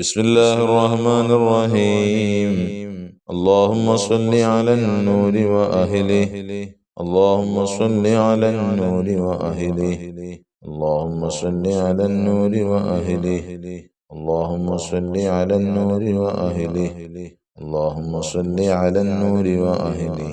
بسم الله الرحمن الرحيم اللهم صل على النور وأهله اللهم صل على النور وأهله اللهم صل على النور وأهله اللهم صل على النور وأهله اللهم صل على النور وأهله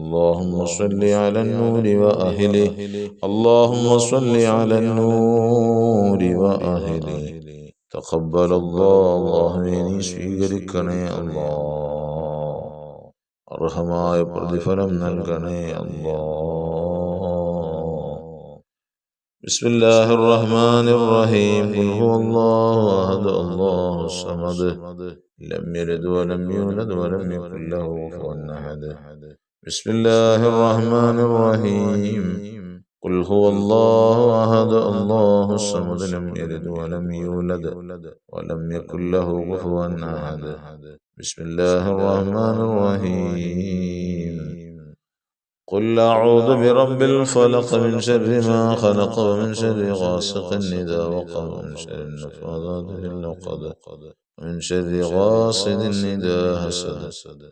اللهم صل على النور وأهله اللهم صل على النور وأهله تقبل الله അള്ളാഹുവെ നീ സ്വീകരിക്കണേ അല്ലാ അർഹമായ പ്രതിഫലം നൽകണേ അല്ലാ بسم الله الرحمن الرحيم قل هو الله أحد الله الصمد لم يلد ولم يولد ولم يكن له كفوا أحد بسم الله الرحمن الرحيم. قل هو الله أحد الله الصمد لم يلد ولم يولد ولم يكن له كفوا أحد. بسم الله الرحمن الرحيم. قل أعوذ برب الفلق من شر ما خلق ومن شر غاسق إذا وقب ومن شر النفاذات في العقد ومن شر غاسد إذا حسد.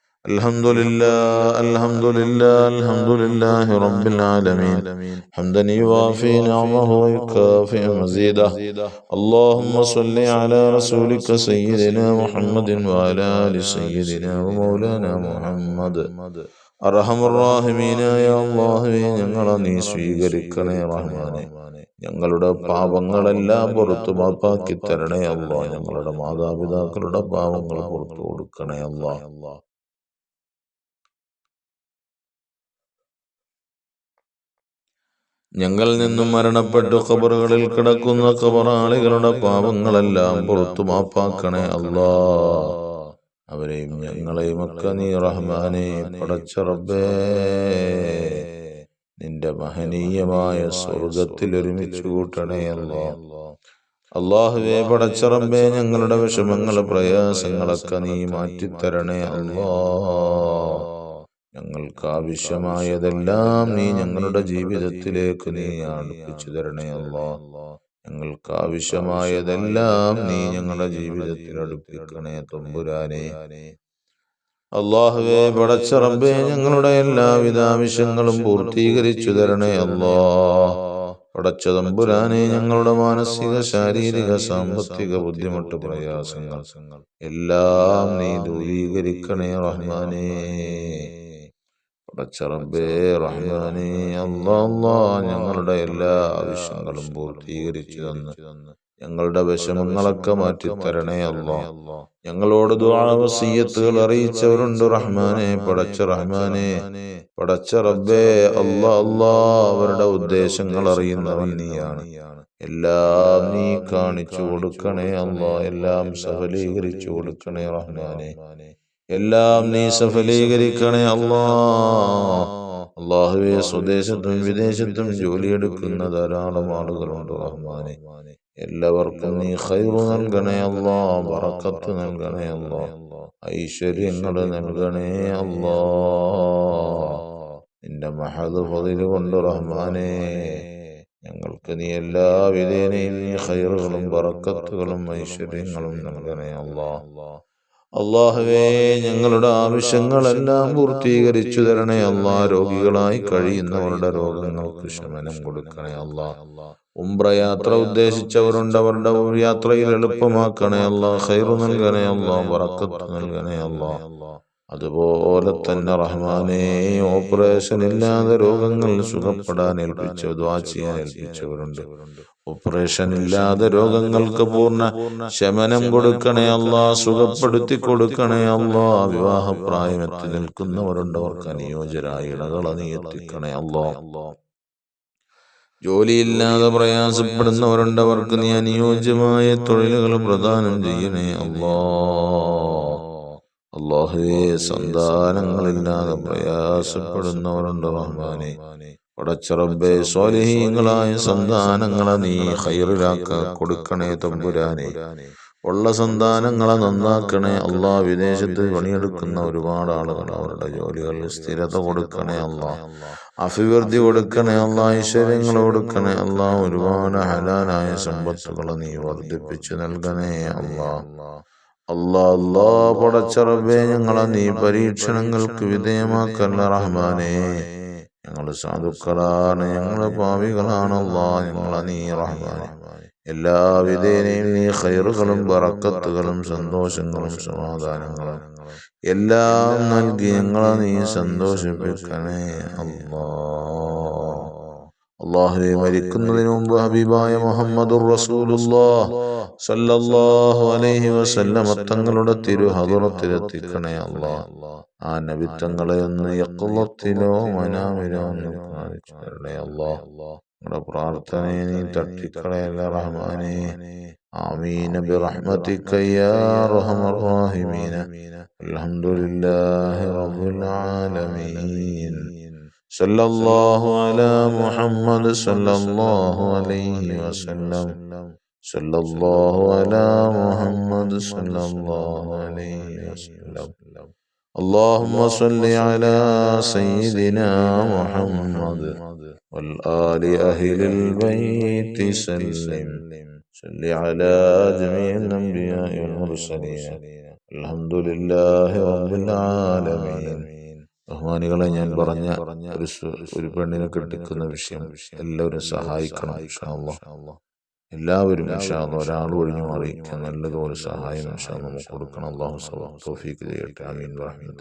الحمد لله الحمد لله الحمد لله رب العالمين حمدا يوافي نعمه ويكافئ مزيده اللهم صل على رسولك سيدنا محمد وعلى آل سيدنا ومولانا محمد അറഹമുറാഹിമീനായ അള്ളാഹുവെ ഞങ്ങളെ നീ സ്വീകരിക്കണേ റഹ്മാനെ ഞങ്ങളുടെ പാപങ്ങളെല്ലാം പുറത്തു മാപ്പാക്കി തരണേ അല്ലാ ഞങ്ങളുടെ മാതാപിതാക്കളുടെ പാപങ്ങൾ പുറത്തു കൊടുക്കണേ അല്ലാ ഞങ്ങളിൽ നിന്നും മരണപ്പെട്ടു ഖബറുകളിൽ കിടക്കുന്ന ഖബറാളികളുടെ പാപങ്ങളെല്ലാം പുറത്തു മാപ്പാക്കണേ അല്ലാ. അവരെയും ഞങ്ങളെയും ഒക്കെ നീ റഹ്മാനെ പടച്ച റബ്ബേ. നിന്റെ മഹനീയമായ സ്വർഗത്തിൽ ഒരുമിച്ച് കൂട്ടണേ അല്ലോ. അള്ളാഹുവെ പടച്ച റബ്ബേ ഞങ്ങളുടെ വിഷമങ്ങൾ പ്രയാസങ്ങളൊക്കെ നീ മാറ്റിത്തരണേ അല്ലാ. ഞങ്ങൾക്ക് ആവശ്യമായതെല്ലാം നീ ഞങ്ങളുടെ ജീവിതത്തിലേക്ക് നീ അടുപ്പിച്ചു തരണേ അല്ലാ. ഞങ്ങൾക്ക് നീ ഞങ്ങളുടെ ജീവിതത്തിൽ അടുപ്പിക്കണേ തമ്പുരാനെ. അള്ളാഹുവെ പടച്ച ഞങ്ങളുടെ എല്ലാവിധ ആവശ്യങ്ങളും പൂർത്തീകരിച്ചു തരണേ അല്ലാ. പടച്ച തമ്പുരാനെ ഞങ്ങളുടെ മാനസിക ശാരീരിക സാമ്പത്തിക ബുദ്ധിമുട്ട് പ്രയാസങ്ങൾ എല്ലാം നീ ദൂരീകരിക്കണേ റഹ്മാനേ. പടച്ചറബേ റഹ്മാനേ ഞങ്ങളുടെ എല്ലാ ആവശ്യങ്ങളും പൂർത്തീകരിച്ചു തന്ന്. ഞങ്ങളുടെ വിഷമങ്ങളൊക്കെ മാറ്റി തരണേ അല്ലോ. ഞങ്ങളോട് ദുആവസീയത്തുകൾ അറിയിച്ചവരുണ്ട് റഹ്മാനെ പടച്ച റഹ്മാനെ. പടച്ച റബ്ബേ അല്ലാ അല്ലാ അവരുടെ ഉദ്ദേശങ്ങൾ അറിയുന്നവൻ നീയാണ്. എല്ലാം നീ കാണിച്ചു കൊടുക്കണേ അല്ലാ. എല്ലാം സഫലീകരിച്ചു കൊടുക്കണേ റഹ്മാനെ. എല്ലാം നീ സഫലീകരിക്കണേ അല്ലാ. അള്ളാഹുവെ സ്വദേശത്തും വിദേശത്തും ജോലിയെടുക്കുന്ന ധാരാളം ആളുകളുണ്ട് റഹ്മാനെ. എല്ലാവർക്കും നീ ഖൈറു നൽകണേ അല്ലാ ബറക്കത്ത് നൽകണേ അല്ലാ ഐശ്വര്യങ്ങൾ നൽകണേ അല്ലാ. നിന്റെ മഹദ് ഫതിൽ കൊണ്ട് റഹ്മാനെ ഞങ്ങൾക്ക് നീ എല്ലാ വിധേനയും നീ ഖൈറുകളും വറക്കത്തുകളും ഐശ്വര്യങ്ങളും നൽകണേ അല്ലാ. അള്ളാഹുവേ ഞങ്ങളുടെ ആവശ്യങ്ങളെല്ലാം പൂർത്തീകരിച്ചു തരണേ അള്ളാ. രോഗികളായി കഴിയുന്നവരുടെ രോഗങ്ങൾക്ക് ശമനം കൊടുക്കണേ അള്ളാ. ഉംറ യാത്ര ഉദ്ദേശിച്ചവരുണ്ട് അവരുടെ യാത്രയിൽ എളുപ്പമാക്കണേ അള്ളാ. ഹൈറ് നൽകണേ അള്ളാ വറക്കത്ത് നൽകണേ അള്ളാ. അതുപോലെ തന്നെ റഹ്മാനെ ഓപ്പറേഷൻ ഇല്ലാതെ രോഗങ്ങൾ സുഖപ്പെടാൻ ഏൽപ്പിച്ചു ദ്വാ ചെയ്യാൻ ഏൽപ്പിച്ചവരുണ്ട്. ഓപ്പറേഷൻ ഇല്ലാതെ രോഗങ്ങൾക്ക് പൂർണ ശമനം കൊടുക്കണേ അല്ല സുഖപ്പെടുത്തി കൊടുക്കണേ അല്ല വിവാഹപ്രായം എത്തി നിൽക്കുന്നവരുണ്ട് അവർക്ക് അനുയോജ്യരായ ഇടകളെ നീ എത്തിക്കണേ അല്ലാ. ജോലിയില്ലാതെ പ്രയാസപ്പെടുന്നവരുണ്ട് അവർക്ക് നീ അനുയോജ്യമായ തൊഴിലുകൾ പ്രദാനം ചെയ്യണേ അല്ലോ. അള്ളാഹുവേ സന്താനങ്ങളില്ലാതെ പ്രയാസപ്പെടുന്നവരുണ്ട് റഹ്മാനെ. പടച്ചറബേ സ്വാലിഹീങ്ങളായ സന്താനങ്ങളെ നീ ഹൈറിലാക്ക കൊടുക്കണേ തമ്പുരാനെ. ഉള്ള സന്താനങ്ങളെ നന്നാക്കണേ അള്ളാ. വിദേശത്ത് പണിയെടുക്കുന്ന ഒരുപാട് ആളുകൾ അവരുടെ ജോലികളിൽ സ്ഥിരത കൊടുക്കണേ അള്ളാ. അഭിവൃദ്ധി കൊടുക്കണേ അള്ളാ. ഐശ്വര്യങ്ങൾ കൊടുക്കണേ അള്ളാ. ഒരുപാട് ഹലാലായ സമ്പത്തുകൾ നീ വർദ്ധിപ്പിച്ചു നൽകണേ അള്ളാ. അല്ലാ അല്ലാ പടച്ചറബേ ഞങ്ങളെ നീ പരീക്ഷണങ്ങൾക്ക് വിധേയമാക്കല്ല റഹ്മാനെ. ഞങ്ങൾ സാധുക്കളാണ് ഞങ്ങൾ പാവികളാണ് അല്ലാ ഞങ്ങളെ നീ റഹ്മാനെ. എല്ലാ വിധേനയും നീ ഖൈറുകളും ബറക്കത്തുകളും സന്തോഷങ്ങളും സമാധാനങ്ങളും എല്ലാം നൽകി ഞങ്ങളെ നീ സന്തോഷിപ്പിക്കണേ. അല്ലാ അള്ളാഹുവെ മരിക്കുന്നതിന് മുമ്പ് ഹബീബായ മുഹമ്മദുർ റസൂലുള്ളാഹ്. സല്ലല്ലാഹു അലൈഹി വസല്ലം തങ്ങളുടെ തിരു ഹദറത്തിലെത്തിക്കണേ അല്ലാഹ് ആ നബിത്തങ്ങളെ ഒന്ന് യക്കുളത്തിലോ മനാമിലോ ഒന്ന് കാണിച്ചു തരണേ അല്ലാഹ് നമ്മുടെ പ്രാർത്ഥനയെ നീ തട്ടിക്കളയല്ല റഹ്മാനെ آمين برحمتك يا أرحم الراحمين الحمد لله رب العالمين صلى الله على محمد صلى الله عليه وسلم صلى الله على محمد صلى الله عليه وسلم اللهم صل على سيدنا محمد والآل أهل البيت سلم صل على جميع الأنبياء والمرسلين الحمد لله رب العالمين ബഹുമാനികളെ ഞാൻ പറഞ്ഞ ഒരു സു- ഒരു പെണ്ണിനെ കെട്ടിക്കുന്ന വിഷയം എല്ലാവരും സഹായിക്കണം ഇൻഷാ അല്ലാഹ്. എല്ലാവരും ഇൻഷാ അല്ലാഹ് ഒരാൾ ഒഴിഞ്ഞു മാറി നല്ലതുപോലെ സഹായം ഇൻഷാ നമുക്ക് കൊടുക്കണം അള്ളാഹു തൗഫീഖ് ചെയ്യട്ടെ ആമീൻ വാഹിൻ